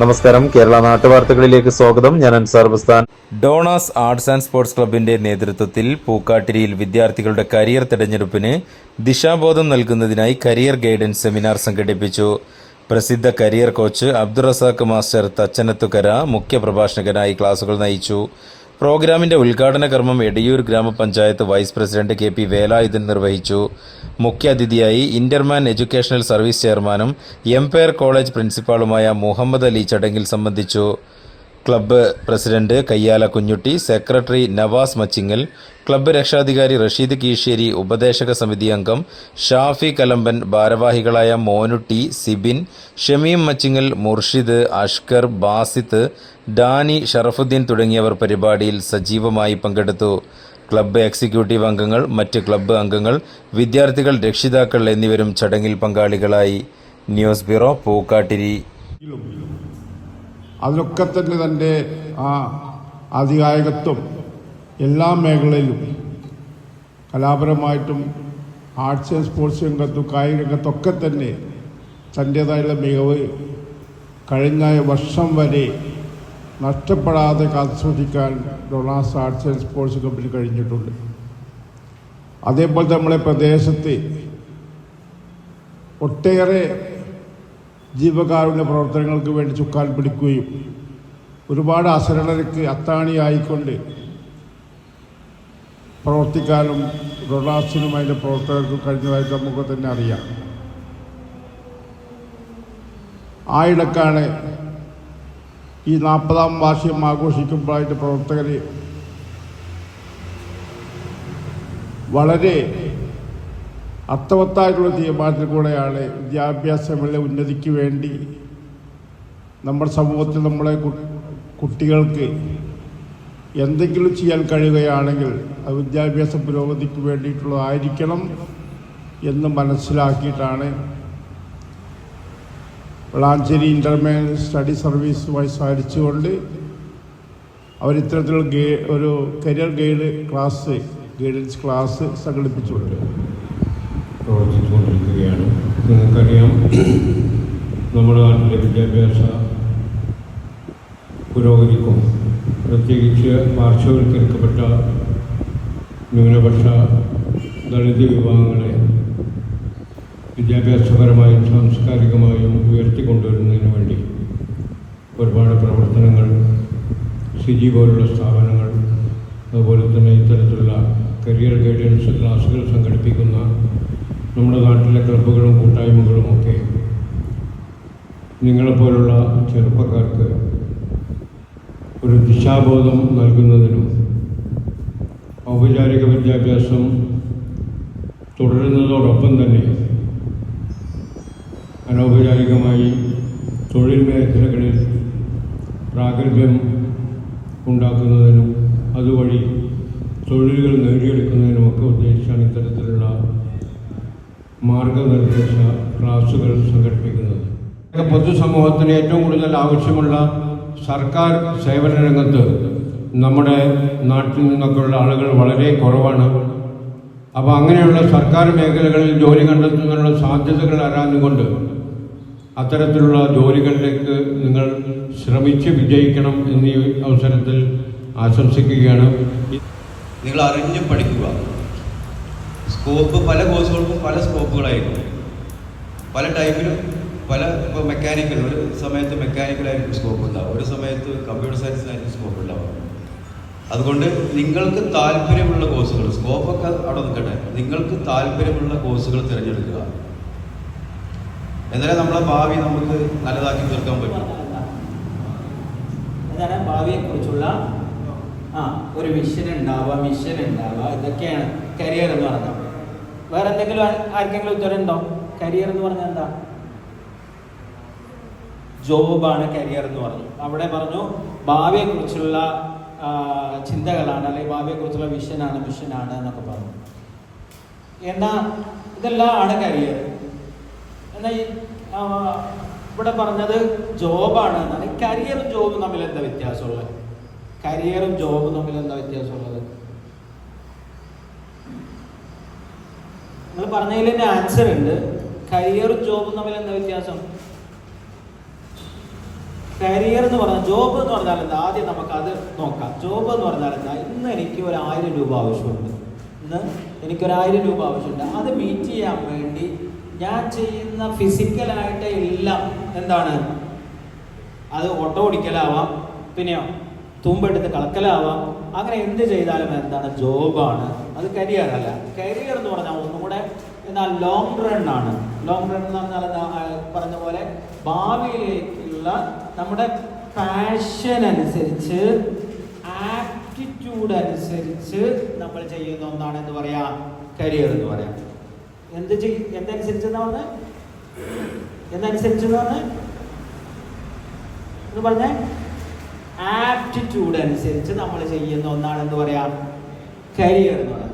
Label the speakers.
Speaker 1: നമസ്കാരം. കേരള നാട്ടുവാർത്തകളിലേക്ക് സ്വാഗതം. ഞാൻ Ansar Bastan.
Speaker 2: Donas arts and sports ക്ലബിന്റെ നേതൃത്വത്തിൽ പൂക്കാട്ടിരിയിൽ വിദ്യാർത്ഥികളുടെ കരിയർ തെരഞ്ഞെടുപ്പിന് ദിശാബോധം നൽകുന്നതിനായി കരിയർ ഗൈഡൻസ് സെമിനാർ സംഘടിപ്പിച്ചു. പ്രസിദ്ധ career coach Abdurazak master Thachanathukara മുഖ്യപ്രഭാഷകനായി ക്ലാസുകൾ നയിച്ചു. പ്രോഗ്രാമിന്റെ ഉദ്ഘാടന കർമ്മം Edayur gramapanchayat vice president K P Velayudhan നിർവഹിച്ചു. മുഖ്യാതിഥിയായി ഇന്റർമാൻ എഡ്യൂക്കേഷണൽ സർവീസ് ചെയർമാനും എംപയർ കോളേജ് പ്രിൻസിപ്പാളുമായ മുഹമ്മദ് അലി ചടങ്ങിൽ സംബന്ധിച്ചു. Club president Kayyala Kunhutty secretary Navas Machingal club രക്ഷാധികാരി റഷീദ് കീശ്ശേരി ഉപദേശക സമിതി അംഗം ഷാഫി കലമ്പൻ ഭാരവാഹികളായ മോനുട്ടി സിബിൻ ഷമീം മച്ചിങ്ങൽ മുർഷിദ് അഷ്കർ ബാസിത്ത് ഡാനി ഷറഫുദ്ദീൻ തുടങ്ങിയവർ പരിപാടിയിൽ സജീവമായി പങ്കെടുത്തു. ക്ലബ്ബ് എക്സിക്യൂട്ടീവ് അംഗങ്ങൾ മറ്റ് ക്ലബ്ബ് അംഗങ്ങൾ വിദ്യാർത്ഥികൾ രക്ഷിതാക്കൾ എന്നിവരും ചടങ്ങിൽ പങ്കാളികളായി. News bureau Pookkattiri.
Speaker 3: അതിലൊക്കെ തന്നെ തന്റെ ആ ആധികാരികത്വം എല്ലാ മേഖലയിലും കലാപരമായിട്ടും ആർട്സ് ആൻഡ് സ്പോർട്സ് രംഗത്തും കായിക രംഗത്തൊക്കെ തന്നെ തന്റേതായുള്ള മികവ് കഴിഞ്ഞ വർഷം വരെ നഷ്ടപ്പെടാതെ കാത്തുസൂക്ഷിക്കാൻ Donas arts and sports company കഴിഞ്ഞിട്ടുണ്ട്. അതേപോലെ നമ്മളെ പ്രദേശത്ത് ഒട്ടേറെ ജീവകാരുണ്യ പ്രവർത്തനങ്ങൾക്ക് വേണ്ടി ചുക്കാൻ പിടിക്കുകയും ഒരുപാട് അസരണർക്ക് അത്താണിയായിക്കൊണ്ട് പ്രവർത്തിക്കാനും റൊണാസിനും അതിന്റെ പ്രവർത്തകർക്കും കഴിഞ്ഞതായിട്ട് നമുക്ക് തന്നെ അറിയാം. ആയിടക്കാണ് ഈ നാൽപ്പതാം വാർഷികം ആഘോഷിക്കുമ്പോഴായിട്ട് പ്രവർത്തകർ വളരെ അർത്ഥവത്തായിട്ടുള്ള തീരുമാനത്തിൽ കൂടെയാണ് വിദ്യാഭ്യാസങ്ങളിലെ ഉന്നതിക്ക് വേണ്ടി നമ്മുടെ സമൂഹത്തിൽ നമ്മളെ കുട്ടികൾക്ക് എന്തെങ്കിലും ചെയ്യാൻ കഴിയുകയാണെങ്കിൽ അത് വിദ്യാഭ്യാസ പുരോഗതിക്ക് വേണ്ടിയിട്ടുള്ളതായിരിക്കണം എന്ന് മനസ്സിലാക്കിയിട്ടാണ് വളാഞ്ചേരി ഇന്റർമേ സ്റ്റഡി സർവീസുമായി സഹകരിച്ചുകൊണ്ട് അവർ ഇത്തരത്തിലുള്ള ഗൈ ഒരു career guide class guidance class സംഘടിപ്പിച്ചുകൊണ്ട്.
Speaker 4: പ്രവർത്തിച്ചുകൊണ്ടിരിക്കുകയാണ് നിങ്ങൾക്കറിയാം നമ്മുടെ നാട്ടിലെ വിദ്യാഭ്യാസ പുരോഗതിക്കും പ്രത്യേകിച്ച് പാർശ്വവൽക്കരിക്കപ്പെട്ട ന്യൂനപക്ഷ ദളിത് വിഭാഗങ്ങളെ വിദ്യാഭ്യാസപരമായും സാംസ്കാരികമായും ഉയർത്തിക്കൊണ്ടുവരുന്നതിന് വേണ്ടി ഒരുപാട് പ്രവർത്തനങ്ങൾ സിജി പോലുള്ള സ്ഥാപനങ്ങൾ അതുപോലെ തന്നെ ഇത്തരത്തിലുള്ള കരിയർ ഗൈഡൻസ് ക്ലാസുകൾ സംഘടിപ്പിക്കുന്ന നമ്മുടെ നാട്ടിലെ ക്ലബ്ബുകളും കൂട്ടായ്മകളും ഒക്കെ നിങ്ങളെപ്പോലുള്ള ചെറുപ്പക്കാർക്ക് ഒരു ദിശാബോധം നൽകുന്നതിനും ഔപചാരിക വിദ്യാഭ്യാസം തുടരുന്നതോടൊപ്പം തന്നെ അനൗപചാരികമായി തൊഴിൽ മേഖലകളിൽ പ്രാഗൽഭ്യം ഉണ്ടാക്കുന്നതിനും അതുവഴി തൊഴിലുകൾ നേടിയെടുക്കുന്നതിനുമൊക്കെ ഉദ്ദേശിച്ചാണ് ഇത്തരത്തിലുള്ള മാർഗനിർദ്ദേശ ക്ലാസുകൾ സംഘടിപ്പിക്കുന്നത്. പൊതുസമൂഹത്തിന് ഏറ്റവും കൂടുതൽ ആവശ്യമുള്ള സർക്കാർ സേവന രംഗത്ത് നമ്മുടെ നാട്ടിൽ നിന്നൊക്കെയുള്ള ആളുകൾ വളരെ കുറവാണ്. അപ്പോൾ അങ്ങനെയുള്ള സർക്കാർ മേഖലകളിൽ ജോലി കണ്ടെത്തുന്നതിനുള്ള സാധ്യതകൾ ആരാഞ്ഞുകൊണ്ട് അത്തരത്തിലുള്ള ജോലികളിലേക്ക് നിങ്ങൾ ശ്രമിച്ച് വിജയിക്കണം എന്നീ അവസരത്തിൽ ആശംസിക്കുകയാണ്.
Speaker 5: നിങ്ങൾ അറിഞ്ഞ് പഠിക്കുക. സ്കോപ്പ് പല കോഴ്സുകൾക്കും പല സ്കോപ്പുകളായിരിക്കും പല ടൈപ്പിലും പല ഇപ്പോൾ മെക്കാനിക്കൽ ഒരു സമയത്ത് മെക്കാനിക്കലായിരിക്കും സ്കോപ്പ് ഉണ്ടാവും ഒരു സമയത്ത് കമ്പ്യൂട്ടർ സയൻസിനായിരിക്കും സ്കോപ്പ് ഉണ്ടാവും അതുകൊണ്ട് നിങ്ങൾക്ക് താല്പര്യമുള്ള കോഴ്സുകൾ സ്കോപ്പൊക്കെ അവിടെ നിൽക്കട്ടെ. നിങ്ങൾക്ക് താല്പര്യമുള്ള കോഴ്സുകൾ തിരഞ്ഞെടുക്കുക. എന്നാലേ നമ്മളെ ഭാവി നമുക്ക് നല്ലതാക്കി തീർക്കാൻ പറ്റും.
Speaker 6: എന്താണ് ഭാവിയെക്കുറിച്ചുള്ള ആ ഒരു വിഷൻ ഉണ്ടാവുക മിഷൻ ഉണ്ടാവുക. ഇതൊക്കെയാണ് കരിയർ എന്ന് പറഞ്ഞാൽ വേറെ എന്തെങ്കിലും ആർക്കെങ്കിലും ഉത്തരം ഉണ്ടോ? കരിയർ എന്ന് പറഞ്ഞാൽ എന്താ? ജോബാണ് കരിയർ എന്ന് പറഞ്ഞു അവിടെ പറഞ്ഞു ഭാവിയെക്കുറിച്ചുള്ള കുറിച്ചുള്ള ചിന്തകളാണ് അല്ലെങ്കിൽ ഭാവിയെക്കുറിച്ചുള്ള വിഷനാണ് മിഷനാണ് എന്നൊക്കെ പറഞ്ഞു. എന്നാ ഇതെല്ലാം ആണ് കരിയർ എന്നാ ഈ, ഇവിടെ പറഞ്ഞത് ജോബാണ് എന്നാണ്. കരിയറും ജോബും തമ്മിൽ എന്താ വ്യത്യാസമുള്ളത്? കരിയറും ജോബും തമ്മിൽ എന്താ വ്യത്യാസമുള്ളത്? പറഞ്ഞതിൽ തന്നെ ആൻസർ ഉണ്ട്. കരിയറും ജോബും തമ്മിൽ എന്താ വ്യത്യാസം? കരിയർ എന്ന് പറഞ്ഞാൽ ജോബ് എന്ന് പറഞ്ഞാൽ എന്താ? ആദ്യം നമുക്ക് അത് നോക്കാം. ജോബ് എന്ന് പറഞ്ഞാൽ എന്താ? ഇന്ന് എനിക്ക് ഒരു ആയിരം രൂപ ആവശ്യമുണ്ട്. ഇന്ന് എനിക്ക് ഒരു ആയിരം രൂപ ആവശ്യമുണ്ട്. അത് മീറ്റ് ചെയ്യാൻ വേണ്ടി ഞാൻ ചെയ്യുന്ന ഫിസിക്കലായിട്ട് എല്ലാം എന്താണ്? അത് ഓട്ടോ ഓടിക്കലാവാം. പിന്നെയോ തുമ്പെടുത്ത് കളക്കലാവാം അങ്ങനെ എന്ത് ചെയ്താലും എന്താണ് ജോബാണ്. അത് കരിയർ അല്ല. കരിയർ എന്ന് പറഞ്ഞാൽ ഒന്നുകൂടെ എന്നാൽ ലോങ് റൺ ആണ്. ലോങ് റൺ എന്ന് പറഞ്ഞാൽ പറഞ്ഞ പോലെ ഭാവിയിലേക്കുള്ള നമ്മുടെ പാഷൻ അനുസരിച്ച് ആപ്റ്റിറ്റ്യൂഡ് അനുസരിച്ച് നമ്മൾ ചെയ്യുന്ന ഒന്നാണ് എന്ന് പറയാ? കരിയർ എന്ന് പറയാം. എന്ത് ചെയ് എന്തനുസരിച്ച് എന്താണ് എന്തനുസരിച്ച് എന്ന് എന്ന് പറഞ്ഞേ ആപ്റ്റിറ്റ്യൂഡ് അനുസരിച്ച് നമ്മൾ ചെയ്യുന്ന ഒന്നാണ് എന്ന് പറയാം. കരിയർ എന്ന് പറയുന്നത്.